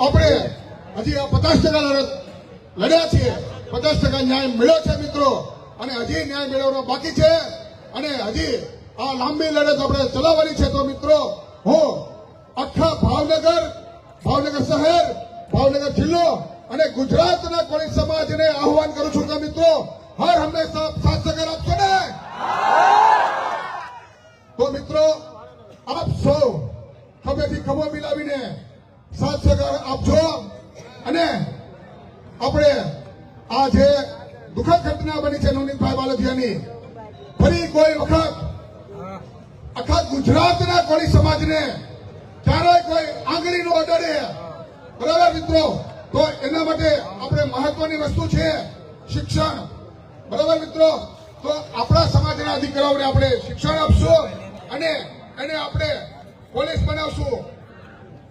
આપણે હજી આ પચાસ ટકા લડત લડ્યા છીએ. પચાસ ટકા ન્યાય મળ્યો છે, મિત્રો. અને હજી ન્યાય મેળવવાનો બાકી છે. અને હજી આ લાંબી લડત આપણે ચલાવવાની છે તો, મિત્રો, હું આખા ભાવનગર ભાવનગર શહેર, ભાવનગર જિલ્લો અને ગુજરાતના કોળી સમાજને આહવાન કરું છું કે, મિત્રો, હર હંમેશા સાથ સગર આપશો ને? તો, મિત્રો, આપ સૌ ખભેથી ખભો મિલાવીને આપજો અને આપણે આ જે દુઃખદ ઘટના બની છે નવનીતભાઈ બાલદિયાની ફરી કોઈ વખત આખા ગુજરાતના કોળી સમાજને ક્યારેય કોઈ આંગળીનો અડે બરાબર મિત્રો? તો એના માટે આપણે મહત્વની વસ્તુ છે શિક્ષણ. બરાબર મિત્રો? તો આપણા સમાજના દીકરાઓને આપણે શિક્ષણ આપશું અને એને આપણે પોલીસ બનાવશું.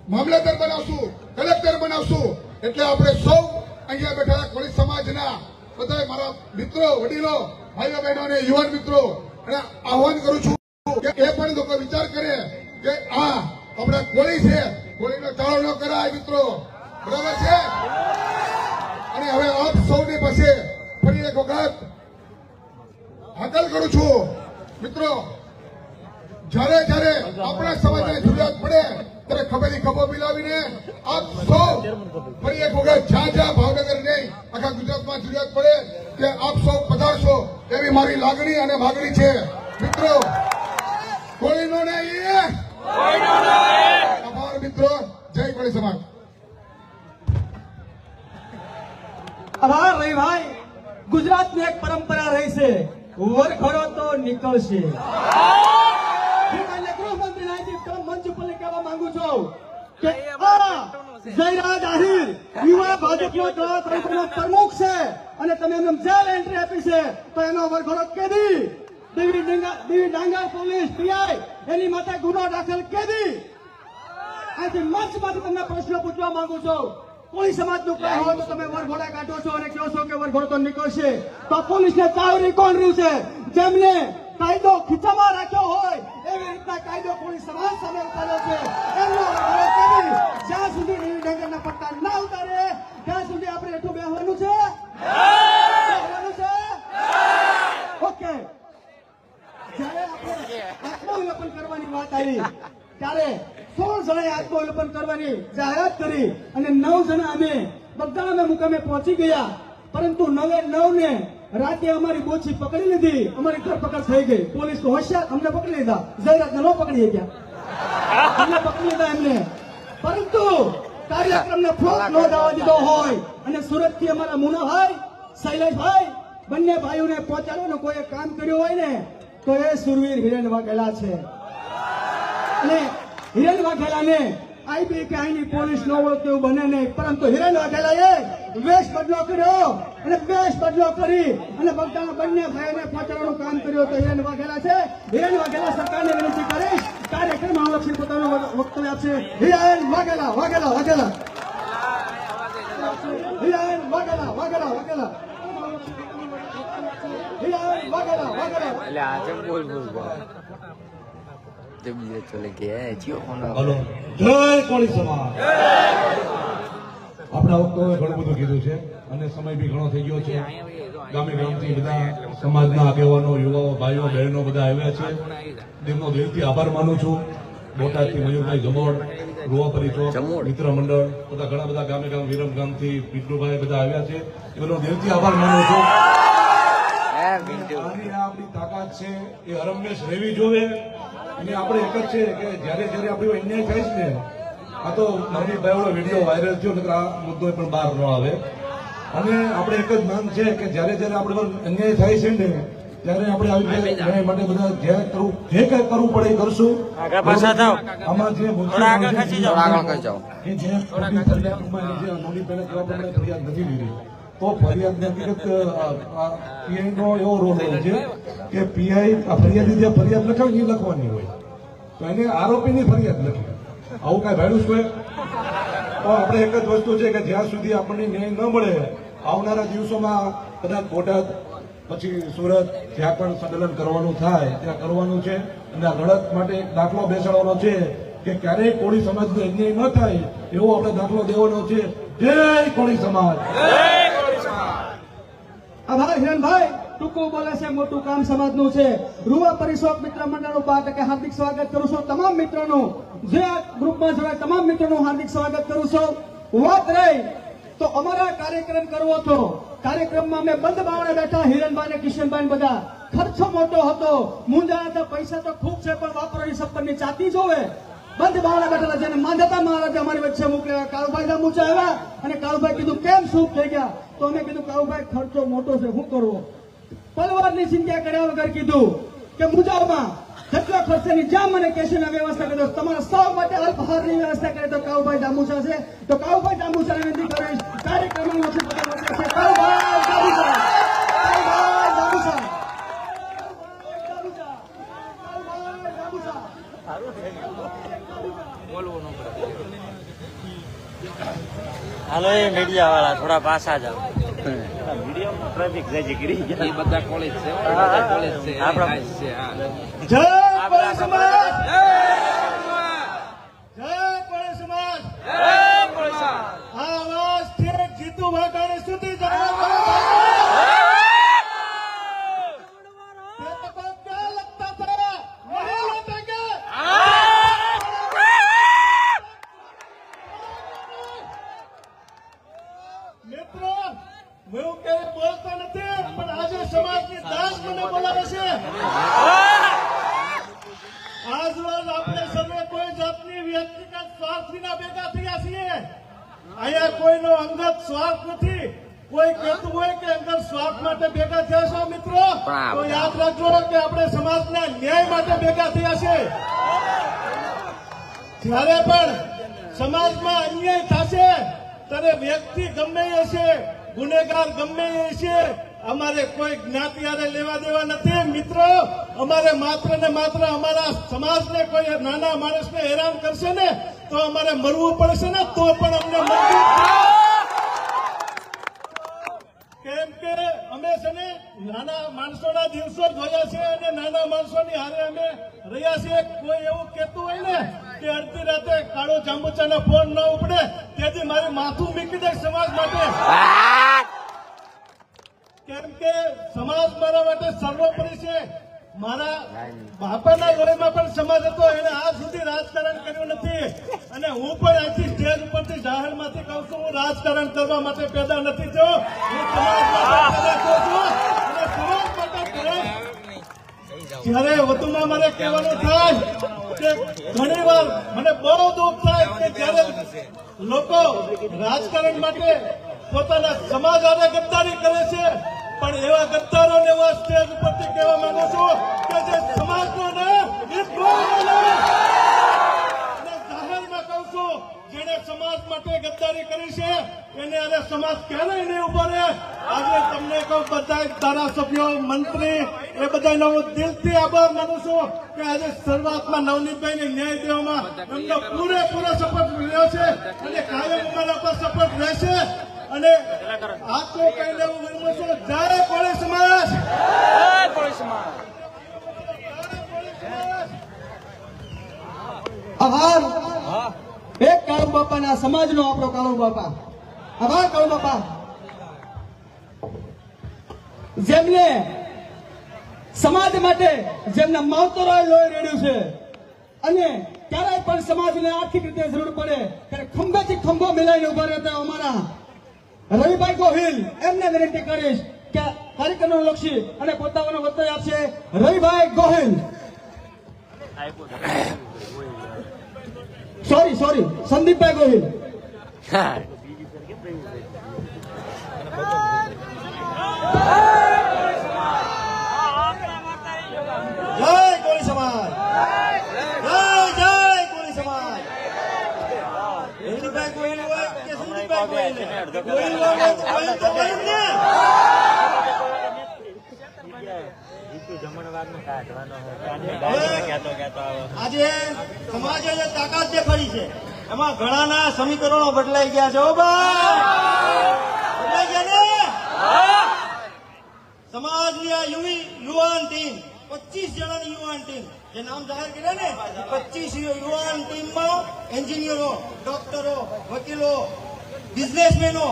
મામલતદાર બનાવશું, કલેક્ટર બનાવશું. એટલે આપણે સૌ અહીંયા બેઠેલા કોળી સમાજના બધા મારા મિત્રો, વડીલો, ભાઈઓ, બહેનો અને યુવાન મિત્રો, અને આહવાન કરું છું કે એ પણ લોકો વિચાર કરે કે આ આપણે કોળી છે. કોળીનો ચાળો ન કરાય મિત્રો. બરાબર છે? અને હવે આપ સૌની પાસે ફરી એક વખત હાકલ કરું છું. મિત્રો, જ્યારે જ્યારે આપણા સમાજને જરૂરિયાત પડે ત્યારે ખભેથી ખભો મિલાવીને? આપ સૌ ફરી એક વખત જ્યાં જ્યાં ભાવનગર નહીં આખા ગુજરાતમાં જરૂરિયાત પડે કે આપ સૌ પધારશો એવી મારી લાગણી અને માગણી છે. મિત્રો કોઈનો નહીં આભાર મિત્રો. જય કોળી સમાજ. આભાર રહી ભાઈ. ગુજરાતની એક પરંપરા રહી છે વરખડો તો નીકળશે. કે આ જયરાજ આહિર યુવા ભાજપનો જવા તરીકેનો પ્રમુખ છે અને તમે એમને જેલ એન્ટ્રી આપી છે, તો એનો વરઘોડો કેદી, દેવી દેવી ડાંગર પોલીસ પીઆઈ, એની માટે ગુનો દાખલ કેદી? આજે મંચમાંથી તમને પ્રશ્ન પૂછવા માંગુ છું. કોઈ સમાજનું કઈ હોય તો તમે વરઘોડા કાઢો છો અને કહો છો કે વરઘોડો તો નીકળશે. તો પોલીસને ચાવરી કોણ રહ્યું છે? જેમને કાયદો ખીચામાં રાખ્યો હોય, એવી રીતના કાયદો પોલીસ સમાજ સામે ઉતાર્યો છે. સુધી નીવી ડંગરના પટ્ટા ના ઉતારે. ત્યાં સુધી આપણે એટલું બેહવાનું છે? જાહેરાત કરી અને નવ જણા અમે બગદાણા મુકામે પહોંચી ગયા. પરંતુ નવે નવ ને રાતે અમારી બોછી પકડી લીધી. અમારી ધરપકડ થઈ ગઈ. પોલીસ હોશિયાર અમને પકડી લીધા. જયરાજને ન પકડી ગયા અમને પકડી લીધા એમને. પરંતુ કાર્યક્રમને ફ્લોપ ન જવા દીધો હોય અને સુરતથી અમારા મુનાભાઈ, શૈલેષભાઈ બંને ભાઈઓને પહોંચાડવાનું કોઈ કામ કર્યું હોય ને, તો એ સુરવીર હિરેન વાઘેલા છે. અને હિરેન વાઘેલાને આઈબી કે અહીંની પોલીસ ન ઓળખે એવું બને નહીં, પરંતુ હિરેન વાઘેલાએ વેશ બદલો કર્યો અને વેશ બદલો કરી અને બગદાના બંને ભાઈઓને પહોંચાડવાનું કામ કર્યું તો હિરેન વાઘેલા છે. હિરેન વાઘેલા સરકારને વિનંતી કરીશ કાર્યક્રમ અનુલક્ષી પોતાનું વક્તવ્ય આપશે? હિરેન વાઘેલા વાઘેલા વાઘેલા. હિરેન વાઘેલા વાઘેલા વાઘેલા. હિરેન વાઘેલા વાઘેલા. એટલે આજે બોલ બોલ બોલ. ચલે ગયા જીઓ જય કોળી સમાજ. આપણા વખતે ઘણું બધું કીધું છે. અને સમય બી ઘણો થઈ ગયો છે. ગામે ગામથી બધા સમાજના આગેવાનો યુવાઓ ભાઈઓ બહેનો બધા આવ્યા છે. તેમનો દિલથી આભાર માનું છું. બોટાદથી મયુરભાઈ જમોડ રૂવાપરી ચોક. મિત્ર મંડળ બધા ઘણા બધા ગામે ગામ વિરમ ગામથી પીટલુભાઈ બધા આવ્યા છે. એમનો દિલથી આભાર માનું છું. આની આપણી તાકાત છે એ હરમેશ રહેવી જોવે અને આપણે એક જ છે કે જ્યારે જ્યારે આપણો અન્યાય થાય છે ને આ તો મારી ભાઈઓનો વીડિયો વાયરલ થયો નકર આ મુદ્દો પણ બહાર ન આવે. અને આપણે એક જ માંગ છે કે જ્યારે જ્યારે આપણે અન્યાય થાય છે ને ત્યારે આપણે આવી ન્યાય માટે બધા જે કરવું જે કઈ કરવું પડે એ કરશું. આગળ પાછા થાવ. આમાં જે પહેલા જવાબ આપણે ફરિયાદ નથી લીધી તો ફરિયાદની હકીકત પીઆઈ નો એવો રોલ હોય છે કે પીઆઈ ફરિયાદી જે ફરિયાદ લખાવે એ લખવાની હોય. તો એને આરોપીની ફરિયાદ લખી. આવું કાંઈ ભાડું છે તો આપણે એક જ વસ્તુ છે કે જ્યાં સુધી આપણને ન્યાય ન મળે આવનારા દિવસોમાં કદાચ બોટાદ પછી સુરત જ્યાં પણ સંકલન કરવાનું થાય ત્યાં કરવાનું છે. અને આ લડત માટે એક દાખલો બેસાડવાનો છે કે ક્યારેય કોળી સમાજનો અન્યાય ન થાય એવો આપણે દાખલો દેવાનો છે. જય કોળી સમાજ! આભાર હિરણભાઈ ટૂંકું બોલે છે, મોટું કામ સમાજનું છે. રૂવા પરિષદ મિત્ર મંડળનું બાર ટકે હાર્દિક સ્વાગત કરું છું. તમામ મિત્રોનું, જે આ ગ્રુપમાં જોડાય, તમામ મિત્રોનું હાર્દિક સ્વાગત કરું છું. વાત રહી, તો અમારા કાર્યક્રમ કરવો હતો. કાર્યક્રમમાં અમે બંધ બાવળે બેઠા, હિરણભાઈ ને કિશનભાઈ બધા. ખર્ચો મોટો હતો. મુંજાણા હતા પૈસા તો ખૂબ છે, પણ વાપરવાની સપનની ચાતી જોવે. બંધ બાવળે બેઠેલા જેને માંધાતા મહારાજે અમારી વચ્ચે મોકલ્યા. કાળુભાઈ મૂંચા આવ્યા અને કાળુભાઈ કીધું, કેમ શું થઈ ગયા? તો અમે કીધું, કાળુભાઈ, ખર્ચો મોટો છે, શું કરવો? પલવારની ચિંતા કર્યા વગર કીધું કે મુજાબમાં જેટલો ખર્ચેની જ્યાં મને કેશની વ્યવસ્થા કરી દો. તમારા સૌ માટે અલ્પહારની વ્યવસ્થા કરી તો કાઉભાઈ દામુચા છે. તો કાઉભાઈ દામુચાને વિનંતી કરીશ વચ્ચે છે. દામુચા દામુચા દામુચા દામુચા હાલો, એ મીડિયા વાળા, થોડા પાછા જાઓ. ટ્રાફિક જાય છે એ બધા કોલેજ છે કોલેજ છે જય ભેગા થયા છીએ અહીંયા કોઈનો અંગત સ્વાર્થ નથી. કોઈ કહેતું હોય કે અંદર સ્વાર્થ માટે ભેગા થયા છો મિત્રો? તો યાદ રાખજો કે આપણે સમાજના ન્યાય માટે ભેગા થયા છે. જ્યારે પણ સમાજમાં અન્યાય થશે ત્યારે વ્યક્તિ ગમે એ છે ગુનેગાર ગમે એ છે અમારે કોઈ જ્ઞાતિ હારે લેવા દેવા નથી, મિત્રો. અમારે માત્ર ને માત્ર અમારા સમાજને કોઈ નાના માણસને હેરાન કરશે ને, તો અમારે મરવું પડશે ને, તો પણ અમને કેમ કે અમે છે ને નાના માણસોના દિવસો જોયા છે અને નાના માણસોની હારે અમે રહ્યા છીએ. કોઈ એવું કહેતું હોય ને કે અડધી રાતે કાળો જાંબુચાનો ફોન ન ઉપડે, તેથી મારે માથું મીકી દે સમાજ માટે. કેમ કે સમાજ મારા માટે સર્વોપરી છે. મારા બાપાના ઘરેમાં પણ સમાજ હતો, એને આજ સુધી રાજકારણ કર્યું નથી. અને હું પણ આથી સ્ટેજ ઉપરથી જાહેરમાંથી કહું છું, હું રાજકારણ કરવા માટે પેદા નથી થયો. હું પ્રયાસ વધુમાં મને કહેવાનું થાય કે ઘણી વાર મને બહુ દુઃખ થાય કે જયારે લોકો રાજકારણ માટે પોતાના સમાજ આને ગદ્દારી કરે છે. પણ એવા ગદ્દારોને એવા સ્ટેજ ઉપરથી કહેવા માંગુ છું કે જે સમાજનો. અને કહું છું જેને સમાજ માટે ગદ્દારી કરી છે, એને આને સમાજ ક્યારેય નહીં ઊભો આજે તમને કહું, બધા ધારાસભ્યો, મંત્રી, એ બધાનો હું દિલથી આભાર માનું છું કે આજે શરૂઆતમાં નવનીતભાઈને ન્યાય દેવામાં એમનો પૂરેપૂરો સપોર્ટ મળ્યો છે અને કાયમ અમારા પર સપોર્ટ રહેશે. અને આ તો કઈ લેવું વિનમું છું જયારે કોળી સમાજ આભાર. એક કાળુ બાપાના સમાજનો આપણો કાળુ બાપા. આભાર કાળુ બાપા. જેમને સમાજ માટે જેમના માવતરો લોહી રેડ્યું છે અને ક્યારેય પણ સમાજને આર્થિક રીતે જરૂર પડે ત્યારે ખંભેથી ખંભો મિલાઈને ઊભા રહેતા અમારા રવિભાઈ ગોહિલ એમને વિનંતી કરીશ કે કાર્યક્રમનો લક્ષી અને પોતાનો વક્તવ્ય આપશે રવિભાઈ ગોહિલ. સોરી સોરી સંદીપભાઈ ગોહિલ. જય કોળી સમાજ જય જય કોળી સમાજ રવિભાઈ ગોહિલ હોય કે સંદીપભાઈ ગોહિલ ગોહિલ હોય તો ગોહિલ તો ગોહિલ ને આજે સમાજે જે તાકાત છે, એમાં ઘણાના સમીકરણો બદલાઈ ગયા છે સમાજની આ યુવી યુવાન ટીમ, પચીસ જણાની યુવાન ટીમ, જે નામ જાહેર કર્યા ને, પચીસ યુવાન ટીમમાં એન્જિનિયરો, ડોક્ટરો, વકીલો બિઝનેસમેનો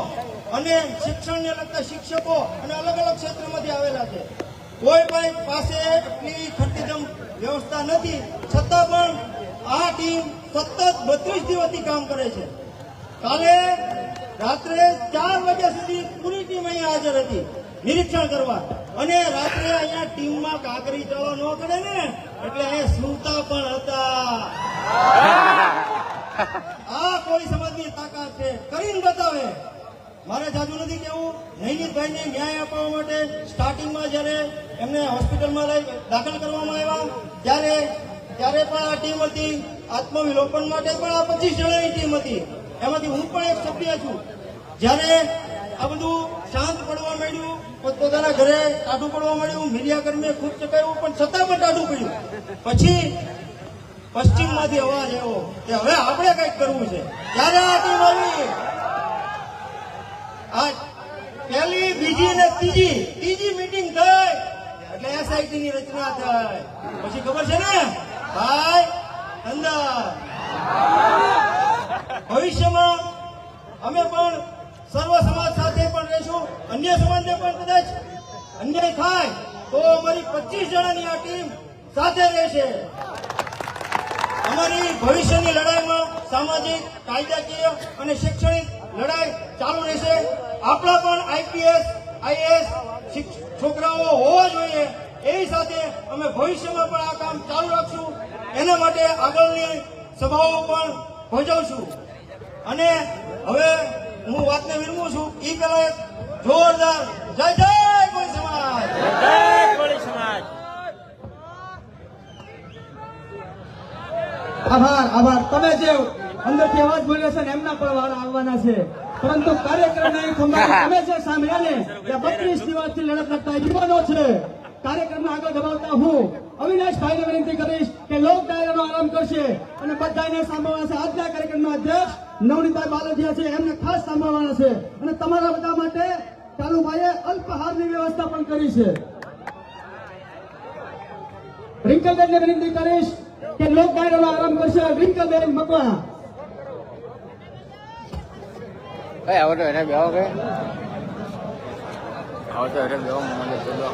અને શિક્ષણને લગતા શિક્ષકો અને અલગ અલગ ક્ષેત્રમાંથી આવેલા છે. કોઈ પણ પાસે એટલી વ્યવસ્થા નથી. છતાં પણ આ ટીમ સતત બત્રીસ દિવસથી કામ કરે છે. કાલે રાત્રે ચાર વાગ્યા સુધી પૂરી ટીમ અહીંયા હાજર હતી નિરીક્ષણ કરવા. અને રાત્રે અહીંયા ટીમમાં કાકરી ચાલો ન કરે ને? એટલે અહીંયા સુતા પણ હતા. આ કોળી સમાજની તાકાત છે. કરીને બતાવે. મારે જાજુ નથી કેવું. નૈનિતભાઈને ન્યાય અપાવવા માટે સ્ટાર્ટિંગમાં જ્યારે એમને હોસ્પિટલમાં લઈ દાખલ કરવામાં આવ્યા, ત્યારે ત્યારે પણ આ ટીમ હતી. આત્મવિલોપન માટે પણ આ પચીસ જણાની ટીમ હતી. એમાંથી હું પણ એક સભ્ય છું. જ્યારે આ બધું શાંત પડવા માંડ્યું, પોતપોતાના ઘરે ટાઢું પડવા માંડ્યું મીડિયાકર્મીએ ખૂબ ચકાવ્યું, પણ છતાં પણ ટાઢું પડ્યું. પછી પશ્ચિમમાંથી અવાજ એવો કે હવે આપણે કંઈક કરવું છે. ત્યારે આ ટીમ આવી. આ પહેલી, બીજી ને ત્રીજી. ત્રીજી મીટિંગ થઈ. એટલે એસઆઈટી ની રચના થઈ પછી ખબર છે ને? ભાઈ, અંદર. ભવિષ્યમાં અમે પણ સર્વ સમાજ સાથે પણ રહેશું. અન્ય સમાજને પણ કદાચ અન્યાય થાય, તો અમારી પચીસ જણાની આ ટીમ સાથે રહેશે. અમારી ભવિષ્યની લડાઈમાં સામાજિક, કાયદાકીય અને શૈક્ષણિક લડાઈ ચાલુ રહેશે. આપણા પણ આઈપીએસ આઈએસ છોકરાઓ હોવા જોઈએ. એવી સાથે અમે ભવિષ્યમાં પણ આ કામ ચાલુ રાખશું. એના માટે આગળની સભાઓ પણ ભજવશું. અને હવે હું વાતને વિરમું છું. એ પહેલા જોરદાર જય જય કોઈ સમાજ! આભાર આભાર. તમે જે અંદરથી અવાજ બોલ્યો છે ને એમના પણ વાળા આવવાના છે. પરંતુ કાર્યક્રમના એક તમે જે સાંભળ્યા ને કે બત્રીસ દિવસથી લડત લગતા યુવાનો છે. કાર્યક્રમને આગળ ધપાવતા હું અવિનાશભાઈને વિનંતી કરીશ કે લોક ડાયરાનો આરંભ કરશે અને બધાને સાંભળવાના છે. આજના કાર્યક્રમના અધ્યક્ષ નવનીતા બાલદિયા છે. એમને ખાસ સાંભળવાના છે. અને તમારા બધા માટે ચાલુભાઈએ અલ્પહારની વ્યવસ્થા પણ કરી છે. રિંકલબેનને વિનંતી કરીશ કે લોક ડાયરાનો આરંભ કરશે રિંકલબેન મકવાણા ભાઈ આવો તો એને બેહો કે આવો તો એને બેહો મને ચલો